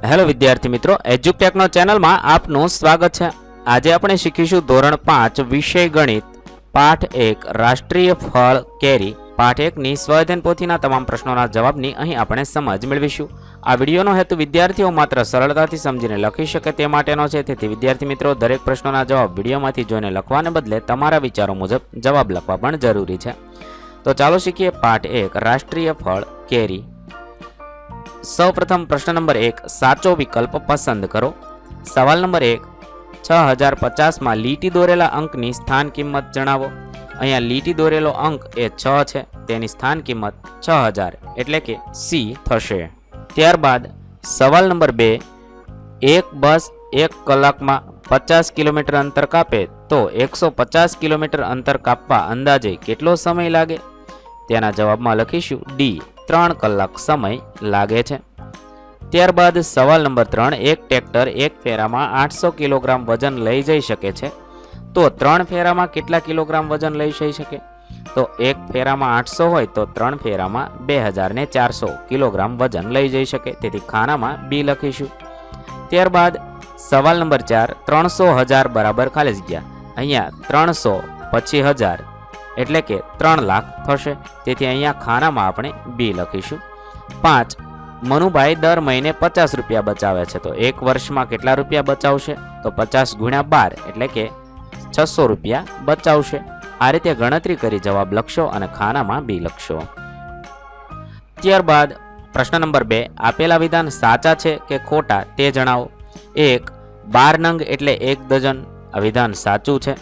Hello વિદ્યાર્થી મિત્રો એજ્યુકટેકનો ચેનલમાં આપનું સ્વાગત છે. આજે આપણે શીખીશું ધોરણ પાંચ, વિષય ગણિત. પાઠ એક, રાષ્ટ્રીય ફળ કેરી. પાઠ એકની સ્વયધન પોથીના તમામ પ્રશ્નોના જવાબની અહીં આપણે સમજ મેળવીશું. આ વિડીયોનો હેતુ વિદ્યાર્થીઓ માત્ર સરળતાથી સમજીને લખી શકે તે માટેનો છે. તેથી વિદ્યાર્થી મિત્રો, દરેક પ્રશ્નોના જવાબ વિડીયોમાંથી જોઈને લખવાને બદલે તમારા વિચારો મુજબ જવાબ લખવા પણ જરૂરી છે. તો ચાલો શીખીએ પાઠ એક, રાષ્ટ્રીય ફળ કેરી. સૌપ્રથમ પ્રશ્ન નંબર એક, સાચો વિકલ્પ પસંદ કરો. સવાલ નંબર એક, છ હજાર પચાસમાં લીટી દોરેલા અંકની સ્થાન કિંમત જણાવો. અહીંયા લીટી દોરેલો અંક એ છ છે, તેની સ્થાન કિંમત છ હજાર, એટલે કે સી થશે. ત્યારબાદ સવાલ નંબર બે, એક બસ એક કલાકમાં પચાસ કિલોમીટર અંતર કાપે તો એકસો પચાસ કિલોમીટર અંતર કાપવા અંદાજે કેટલો સમય લાગે? તેના જવાબમાં લખીશું ડી. ત્રણ કલાક સમય લાગે છે. ત્યારબાદ સવાલ નંબર ત્રણ, એક ટ્રેક્ટર એક ફેરામાં આઠસો કિલોગ્રામ વજન લઈ જઈ શકે છે? તો ત્રણ ફેરામાં કેટલા કિલોગ્રામ વજન લઈ જઈ શકે? તો એક ફેરામાં આઠસો હોય તો ત્રણ ફેરામાં બે હજાર ને ચારસો કિલોગ્રામ વજન લઈ જઈ શકે. તેથી ખાનામાં બી લખીશું. ત્યારબાદ સવાલ નંબર ચાર, ત્રણસો હજાર બરાબર ખાલી જગ્યા. અહીંયા ત્રણસો પછી હજાર એટલે કે ત્રણ લાખ થશે. તેથી અહીંયા ખાનામાં આપણે બી લખીશું. પાંચ, મનુભાઈ દર મહિને પચાસ રૂપિયા બચાવે છે. તો એક વર્ષમાં કેટલા રૂપિયા બચાવશે? તો પચાસ ગુણ્યા બાર એટલે કે છસો રૂપિયા બચાવશે. આ રીતે ગણતરી કરી જવાબ લખશો અને ખાનામાં બી લખશો. ત્યારબાદ પ્રશ્ન નંબર બે, આપેલા વિધાન સાચા છે કે ખોટા તે જણાવો. એક, બાર નંગ એટલે એક ડઝન આ વિધાન સાચું છે.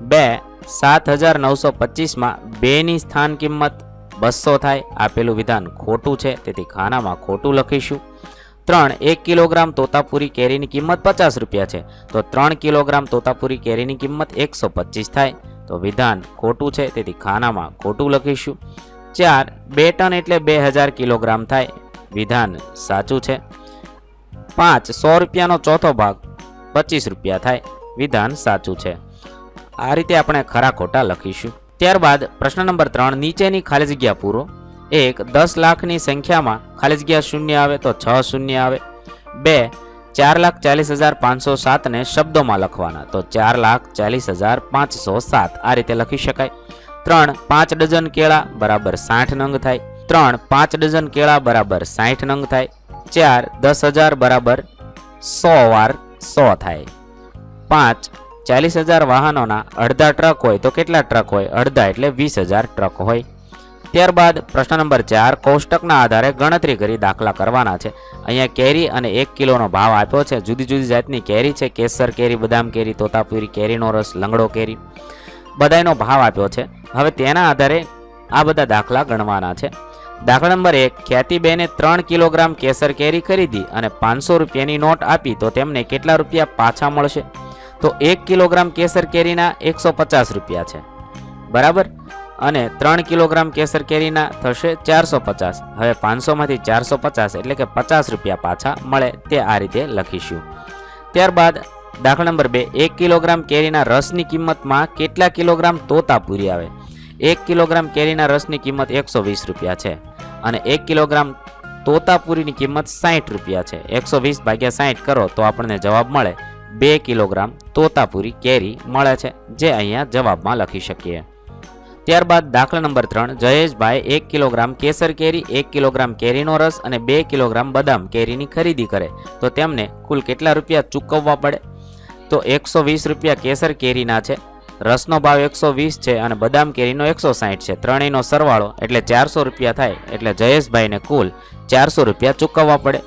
બે સાત હજાર નવસો પચીસમાં બેની સ્થાન કિંમત બસો થાય આપેલું વિધાન ખોટું છે, તેથી ખાનામાં ખોટું લખીશું. ત્રણ, એક કિલોગ્રામ તોતાપુરી કેરીની કિંમત પચાસ રૂપિયા છે. તો ત્રણ કિલોગ્રામ તોતાપુરી કેરીની કિંમત એકસો પચીસ થાય. તો વિધાન ખોટું છે, તેથી ખાનામાં ખોટું લખીશું. ચાર, બે ટન એટલે બે હજાર કિલોગ્રામ થાય. વિધાન સાચું છે. પાંચ, સો રૂપિયાનો ચોથો ભાગ પચીસ રૂપિયા થાય. વિધાન સાચું છે. આ રીતે આપણે ખરા ખોટા લખીશું. ત્યારબાદ પ્રશ્ન નંબર ત્રણ, નીચેની ખાલી જગ્યા પૂરો. એક, દસ લાખની સંખ્યામાં ખાલી જગ્યા શૂન્ય આવે તો છ શૂન્ય આવે. બે, ચાર લાખ ચાલીસ હજાર પાંચસો સાતને શબ્દોમાં લખવાના તો ચાર લાખ ચાલીસ હજાર પાંચસો સાત. આ રીતે લખી શકાય. ત્રણ, પાંચ ડઝન કેળા બરાબર સાઠ નંગ થાય. ત્રણ, પાંચ ડઝન કેળા બરાબર સાઠ નંગ થાય. ચાર, દસ હજાર બરાબર સો વાર સો થાય. પાંચ ચાલીસ હજાર વાહનોના અડધા ટ્રક હોય તો કેટલા ટ્રક હોય? અડધા એટલે વીસ હજાર ટ્રક હોય. ત્યારબાદ પ્રશ્ન નંબર ચાર, કોષ્ટકના આધારે ગણતરી કરી દાખલા કરવાના છે. અહીંયા કેરી અને એક કિલોનો ભાવ આપ્યો છે. જુદી જુદી જાતની કેરી છે. કેસર કેરી, બદામ કેરી, તોતાપુરી કેરીનો રસ લંગડો કેરી. બધાયનો ભાવ આપ્યો છે. હવે તેના આધારે આ બધા દાખલા ગણવાના છે. દાખલા નંબર એક, ખ્યાતિબેને ત્રણ કિલોગ્રામ કેસર કેરી ખરીદી અને પાંચસો રૂપિયાની નોટ આપી તો તેમને કેટલા રૂપિયા પાછા મળશે? તો એક કિલોગ્રામ કેસર કેરીના એકસો પચાસ રૂપિયા છે. બરાબર? અને ત્રણ કિલોગ્રામ કેસર કેરીના થશે ચારસો પચાસ. હવે પાંચસોમાંથી ચારસો પચાસ એટલે કે પચાસ રૂપિયા પાછા મળે તે આ રીતે લખીશું. ત્યારબાદ દાખલા નંબર બે. એક કિલોગ્રામ કેરીના રસની કિંમતમાં કેટલા કિલોગ્રામ તોતાપુરી આવે? એક કિલોગ્રામ કેરીના રસની કિંમત એકસો વીસ રૂપિયા છે. અને એક કિલોગ્રામ તોતાપુરીની કિંમત સાઠ રૂપિયા છે. એકસો વીસ ભાગ્યા સાઠ કરો તો આપણને જવાબ મળે બે કિલોગ્રામ તોતાપુરી કેરી મળે છે, જે અહીંયા જવાબમાં લખી શકીએ. ત્યારબાદ દાખલા નંબર ત્રણ, જયેશભાઈ એક કિલોગ્રામ કેસર કેરી, એક કિલોગ્રામ કેરીનો રસ અને બે કિલોગ્રામ બદામ કેરીની ખરીદી કરે. તો તેમને કુલ કેટલા રૂપિયા ચૂકવવા પડે? તો એકસો વીસ રૂપિયા કેસર કેરીના છે, રસનો ભાવ એકસો વીસ છે અને બદામ કેરીનો એકસો સાઠ છે. ત્રણેયનો સરવાળો એટલે ચારસો રૂપિયા થાય એટલે જયેશભાઈને કુલ ચારસો રૂપિયા ચૂકવવા પડે.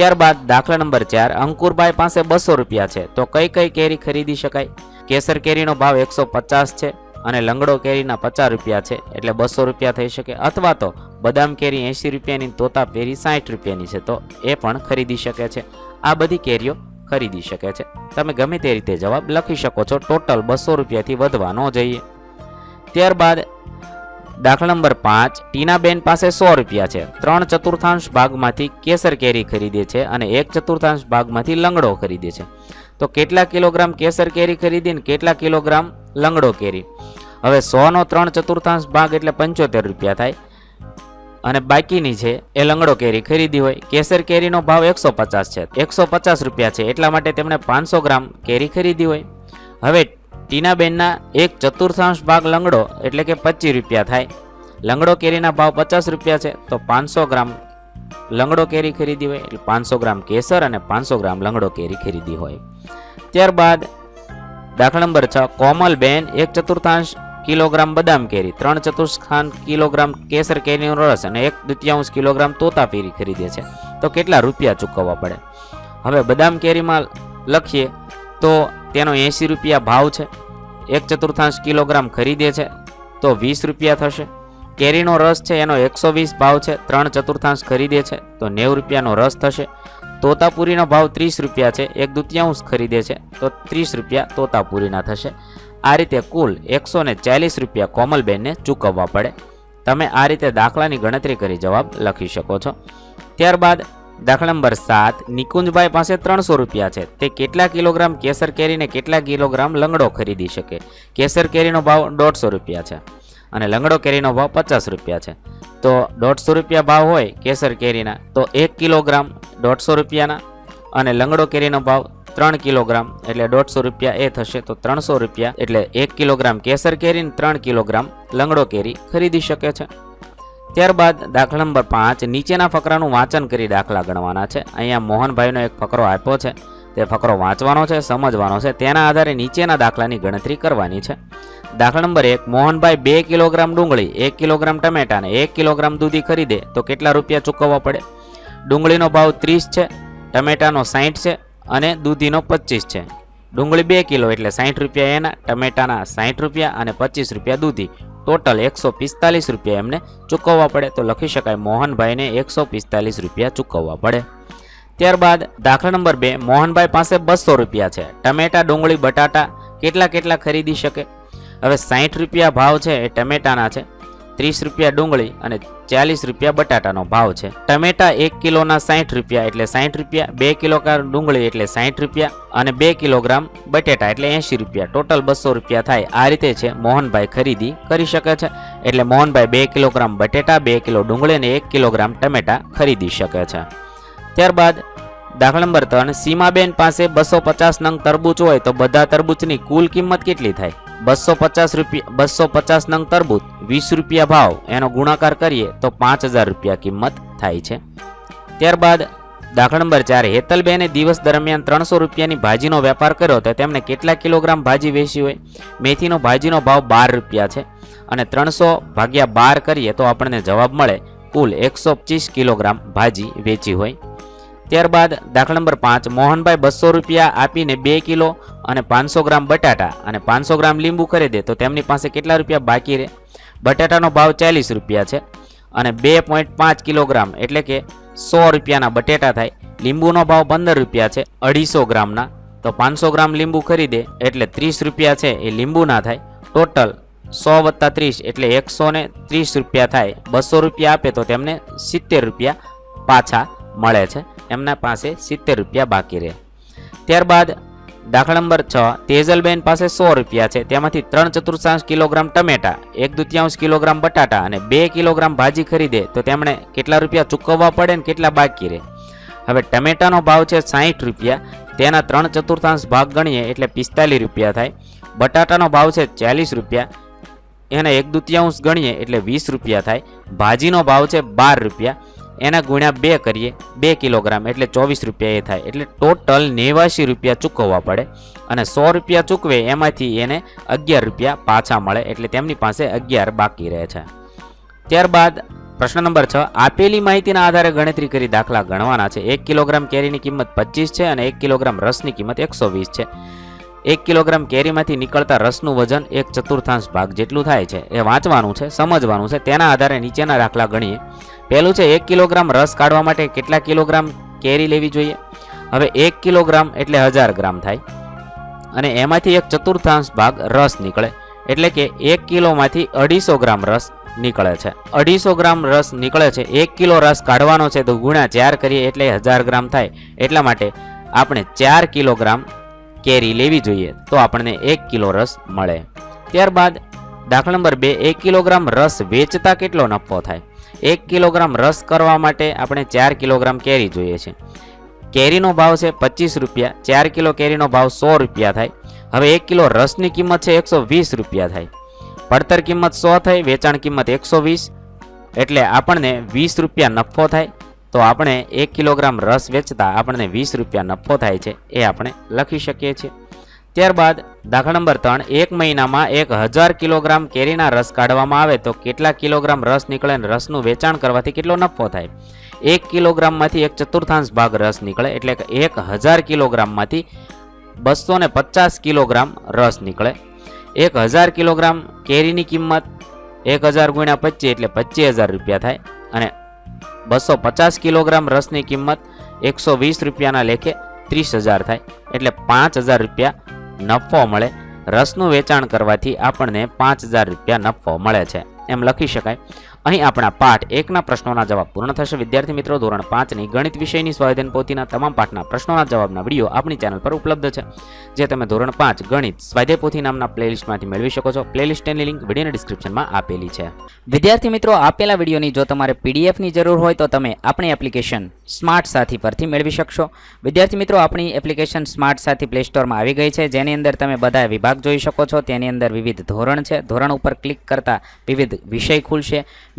ત્યારબાદ દાખલા નંબર ચાર, અંકુરભાઈ પાસે બસો રૂપિયા છે. તો કઈ કઈ કેરી ખરીદી શકાય? કેસર કેરીનો ભાવ એકસો પચાસ છે અને લંગડો કેરીના પચાસ રૂપિયા છે, એટલે બસો રૂપિયા થઈ શકે. અથવા તો બદામ કેરી એંશી રૂપિયાની, તોતા કેરી સાઠ રૂપિયાની છે, તો એ પણ ખરીદી શકે છે. આ બધી કેરીઓ ખરીદી શકે છે. તમે ગમે તે રીતે જવાબ લખી શકો છો. ટોટલ બસો રૂપિયાથી વધવા ન જઈએ. ત્યારબાદ દાખલા નંબર પાંચ, ટીનાબેન પાસે સો રૂપિયા છે. ત્રણ ચતુર્થાંશ ભાગમાંથી કેસર કેરી ખરીદે છે અને એક ચતુર્થાંશ ભાગમાંથી લંગડો ખરીદે છે. તો કેટલા કિલોગ્રામ કેસર કેરી ખરીદીને કેટલા કિલોગ્રામ લંગડો કેરી? હવે સોનો ત્રણ ચતુર્થાંશ ભાગ એટલે પંચોતેર રૂપિયા થાય. અને બાકીની છે, એ લંગડો કેરી ખરીદી હોય. કેસર કેરીનો ભાવ એકસો પચાસ છે. એકસો પચાસ રૂપિયા છે, એટલા માટે તેમણે પાંચસો ગ્રામ કેરી ખરીદી હોય. હવે ટીનાબેનના એક ચતુર્થાંશ ભાગ લંગડો, એટલે કે પચીસ રૂપિયા થાય. લંગડો કેરીના ભાવ પચાસ રૂપિયા છે, તો પાંચસો ગ્રામ લંગડો કેરી ખરીદી હોય, એટલે પાંચસો ગ્રામ કેસર અને પાંચસો ગ્રામ લંગડો કેરી ખરીદી હોય. ત્યારબાદ, દાખલા નંબર છ, કોમલબેન એક ચતુર્થાંશ કિલોગ્રામ બદામ કેરી, ત્રણ ચતુર્થાંશ કિલોગ્રામ કેસર કેરીનો રસ અને એક દ્વિતીયાંશ કિલોગ્રામ તોતા કેરી ખરીદે છે. તો કેટલા રૂપિયા ચૂકવવા પડે? હવે બદામ કેરીમાં લખીએ તો તેનો એંસી રૂપિયા ભાવ છે, એક ચતુર્થાંશ કિલોગ્રામ ખરીદે છે, તો વીસ રૂપિયા થશે. કેરીનો રસ છે, એનો એકસો વીસ ભાવ છે, ત્રણ ચતુર્થાંશ ખરીદે છે, તો નેવું રૂપિયાનો રસ થશે. તોતાપુરીનો ભાવ ત્રીસ રૂપિયા છે, એક દ્વિતીયાંશ ખરીદે છે, તો ત્રીસ રૂપિયા તોતાપુરીના થશે. આ રીતે કુલ એકસો ને ચાલીસ રૂપિયા કોમલબેનને ચૂકવવા પડે. તમે આ રીતે દાખલાની ગણતરી કરી જવાબ લખી શકો છો. ત્યારબાદ દાખલા નંબર સાત, નિકુંજભાઈ પાસે ત્રણસો રૂપિયા છે. તે કેટલા કિલોગ્રામ કેસર કેરીને કેટલા કિલોગ્રામ લંગડો ખરીદી શકે? કેસર કેરીનો ભાવ દોઢસો રૂપિયા છે અને લંગડો કેરીનો ભાવ પચાસ રૂપિયા છે. તો દોઢસો રૂપિયા ભાવ હોય કેસર કેરીના, તો એક કિલોગ્રામ દોઢસો રૂપિયાના અને લંગડો કેરીનો ભાવ ત્રણ કિલોગ્રામ, એટલે દોઢસો રૂપિયા એ થશે, તો ત્રણસો રૂપિયા, એટલે એક કિલોગ્રામ કેસર કેરી ત્રણ કિલોગ્રામ લંગડો કેરી ખરીદી શકે છે. ત્યારબાદ દાખલા નંબર પાંચ, નીચેના ફકરાનું વાંચન કરી દાખલા ગણવાના છે. અહીંયા મોહનભાઈનો એક ફકરો આપ્યો છે. તે ફકરો વાંચવાનો છે, સમજવાનો છે. તેના આધારે નીચેના દાખલાની ગણતરી કરવાની છે. દાખલા નંબર એક, મોહનભાઈ બે કિલોગ્રામ ડુંગળી, એક કિલોગ્રામ ટમેટા અને એક કિલોગ્રામ દૂધી ખરીદે તો કેટલા રૂપિયા ચૂકવવા પડે? ડુંગળીનો ભાવ ત્રીસ છે, ટમેટાનો સાહીઠ છે અને દૂધીનો પચીસ છે. ડુંગળી બે કિલો એટલે સાહીઠ રૂપિયા એના, ટમેટાના સાહીઠ રૂપિયા અને પચીસ રૂપિયા દૂધી. ટોટલ એકસો પિસ્તાલીસ રૂપિયા એમને ચૂકવવા પડે. તો લખી શકાય મોહનભાઈને એકસો પિસ્તાલીસ રૂપિયા ચૂકવવા પડે. ત્યારબાદ દાખલા નંબર બે, મોહનભાઈ પાસે બસો રૂપિયા છે. ટમેટા, ડુંગળી, બટાટા કેટલા કેટલા ખરીદી શકે? હવે સાહીઠ રૂપિયા ભાવ છે એ ટમેટાના છે. ત્રીસ રૂપિયા ડુંગળી અને ચાલીસ રૂપિયા બટાટાનો ભાવ છે. ટમેટા એક કિલોના સાહીઠ રૂપિયા એટલે સાહીઠ રૂપિયા, બે કિલોગ્રામ ડુંગળી એટલે સાહીઠ રૂપિયા અને બે કિલોગ્રામ બટેટા એટલે એંશી રૂપિયા. ટોટલ બસો રૂપિયા થાય. આ રીતે છે મોહનભાઈ ખરીદી કરી શકે છે. એટલે મોહનભાઈ બે કિલોગ્રામ બટેટા, બે કિલો ડુંગળી અને એક કિલોગ્રામ ટમેટા ખરીદી શકે છે. ત્યારબાદ દાખલા નંબર ત્રણ, સીમાબેન પાસે બસો પચાસ નંગ તરબૂચ હોય તો બધા તરબૂચની કુલ કિંમત કેટલી થાય? બસો પચાસ રૂપિયા, બસો પચાસ નંગ તરબૂચ, વીસ રૂપિયા ભાવ, એનો ગુણાકાર કરીએ તો પાંચ હજાર રૂપિયા કિંમત થાય છે. ત્યારબાદ દાખલા નંબર ચાર, હેતલબેને દિવસ દરમિયાન ત્રણસો રૂપિયાની ભાજીનો વેપાર કર્યો તો તેમણે કેટલા કિલોગ્રામ ભાજી વેચી હોય? મેથીનો ભાજીનો ભાવ બાર રૂપિયા છે અને ત્રણસો ભાગ્યા બાર કરીએ તો આપણને જવાબ મળે કુલ એકસો પચીસ કિલોગ્રામ ભાજી વેચી હોય. ત્યારબાદ દાખલા નંબર પાંચ, મોહનભાઈ બસો રૂપિયા આપીને બે કિલો અને પાંચસો ગ્રામ બટાટા અને પાંચસો ગ્રામ લીંબુ ખરીદે તો તેમની પાસે કેટલા રૂપિયા બાકી રહે? બટાટાનો ભાવ ચાલીસ રૂપિયા છે અને બે પોઈન્ટ પાંચ કિલોગ્રામ એટલે કે સો રૂપિયાના બટેટા થાય. લીંબુનો ભાવ પંદર રૂપિયા છે, અઢીસો ગ્રામના. તો પાંચસો ગ્રામ લીંબુ ખરીદે એટલે ત્રીસ રૂપિયા છે, એ લીંબુના થાય. ટોટલ સો વત્તા ત્રીસ એટલે એકસો ને ત્રીસ રૂપિયા થાય. બસો રૂપિયા આપે તો તેમને સિત્તેર રૂપિયા પાછા મળે છે. એમના પાસે સિત્તેર રૂપિયા બાકી રહે. ત્યારબાદ દાખલા નંબર છ, તેજલબેન પાસે સો રૂપિયા છે. તેમાંથી ત્રણ ચતુર્થાંશ કિલોગ્રામ ટમેટા, એક દુત્યાંશ કિલોગ્રામ બટાટા અને બે કિલોગ્રામ ભાજી ખરીદે તો તેમણે કેટલા રૂપિયા ચૂકવવા પડે ને કેટલા બાકી રહે. હવે ટમેટાનો ભાવ છે સાહીઠ રૂપિયા, તેના ત્રણ ચતુર્થાંશ ભાગ ગણીએ એટલે પિસ્તાલીસ રૂપિયા થાય. બટાટાનો ભાવ છે ચાલીસ રૂપિયા, એના એક દુત્યાંશ ગણીએ એટલે વીસ રૂપિયા થાય. ભાજીનો ભાવ છે બાર રૂપિયા એના ગુણ્યા બે કરીએ, બે કિલોગ્રામ એટલે ચોવીસ રૂપિયા એ થાય. એટલે ટોટલ નેવાસી રૂપિયા ચૂકવવા પડે અને સો રૂપિયા ચૂકવે એમાંથી એને અગિયાર રૂપિયા પાછા મળે એટલે તેમની પાસે અગિયાર બાકી રહે છે. ત્યારબાદ પ્રશ્ન નંબર છ, આપેલી માહિતીના આધારે ગણતરી કરી દાખલા ગણવાના છે. એક કિલોગ્રામ કેરીની કિંમત પચીસ છે અને એક કિલોગ્રામ રસની કિંમત એકસો વીસ છે. એક કિલોગ્રામ કેરીમાંથી નીકળતા રસનું વજન એક ચતુર્થાંશ ભાગ જેટલું થાય છે. એ વાંચવાનું છે, સમજવાનું છે. તેના આધારે નીચેના દાખલા ગણીએ. પહેલું છે એક કિલોગ્રામ રસ કાઢવા માટે કેટલા કિલોગ્રામ કેરી લેવી જોઈએ? હવે એક કિલોગ્રામ એટલે હજાર ગ્રામ થાય. અને એમાંથી એક ચતુર્થાંશ ભાગ રસ નીકળે. એટલે કે એક કિલોમાંથી અઢીસો ગ્રામ રસ નીકળે છે. અઢીસો ગ્રામ રસ નીકળે છે, એક કિલો રસ કાઢવાનો છે તો ગુણ્યા ચાર કરીએ એટલે હજાર ગ્રામ થાય. એટલા માટે આપણે ચાર કિલોગ્રામ કેરી લેવી જોઈએ તો આપણને એક કિલો રસ મળે. ત્યારબાદ દાખલા નંબર બે, એક કિલોગ્રામ રસ વેચતા કેટલો નફો થાય? એક કિલોગ્રામ રસ કરવા માટે આપણે ચાર કિલોગ્રામ કેરી જોઈએ છે. કેરીનો ભાવ છે પચીસ રૂપિયા, ચાર કિલો કેરીનો ભાવ સો રૂપિયા થાય. હવે એક કિલો રસની કિંમત છે એકસો વીસ રૂપિયા થાય. પડતર કિંમત સો થઈ વેચાણ કિંમત એકસો વીસ. એટલે આપણને વીસ રૂપિયા નફો થાય. તો આપણે એક કિલોગ્રામ રસ વેચતા આપણને વીસ રૂપિયા નફો થાય છે, એ આપણે લખી શકીએ છીએ. ત્યારબાદ દાખલા નંબર ત્રણ, એક મહિનામાં એક હજાર કિલોગ્રામ કેરીના રસ કાઢવામાં આવે તો કેટલા કિલોગ્રામ રસ નીકળે અને રસનું વેચાણ કરવાથી કેટલો નફો થાય? એક કિલોગ્રામમાંથી એક ચતુર્થાંશ ભાગ રસ નીકળે એટલે કે એક હજાર કિલોગ્રામમાંથી બસો ને પચાસ કિલોગ્રામ રસ નીકળે. એક હજાર કિલોગ્રામ કેરીની કિંમત એક હજાર ગુણ્યા પચીસ એટલે પચીસ હજાર રૂપિયા થાય અને બસો પચાસ કિલોગ્રામ રસની કિંમત એકસો વીસ રૂપિયાના લેખે ત્રીસ હજાર થાય એટલે પાંચ હજાર રૂપિયા નફો મળે. રસનું વેચાણ કરવાથી આપણને પાંચ હજાર રૂપિયા નફો મળે છે. એમ લખી શકાય. અહીં આપણા પાઠ એકના પ્રશ્નોના જવાબ પૂર્ણ થશે. વિદ્યાર્થી મિત્રો, ધોરણ પાંચની ગણિત વિષયની સ્વાધ્યાયન પોથીના તમામ પાઠના પ્રશ્નોના જવાબના વીડિયો આપણી ચેનલ પર ઉપલબ્ધ છે, જે તમે ધોરણ પાંચ ગણિત સ્વાધ્યાય પોથી નામના પ્લેલિસ્ટમાંથી મેળવી શકો છો. પ્લેલિસ્ટની લિંક વિડીયોની ડિસ્ક્રિપ્શનમાં આપેલી છે. વિદ્યાર્થી મિત્રો, આપેલા વિડીયોની જો તમારે પીડીએફની જરૂર હોય તો તમે આપણી એપ્લિકેશન સ્માર્ટ સાથી પરથી મેળવી શકશો. વિદ્યાર્થી મિત્રો, આપણી એપ્લિકેશન સ્માર્ટ સાથી પ્લે સ્ટોરમાં આવી ગઈ છે. જેની અંદર તમે બધા વિભાગ જોઈ શકો છો. તેની અંદર વિવિધ ધોરણ છે. ધોરણ ઉપર ક્લિક કરતા વિવિધ વિષય ખુલશે.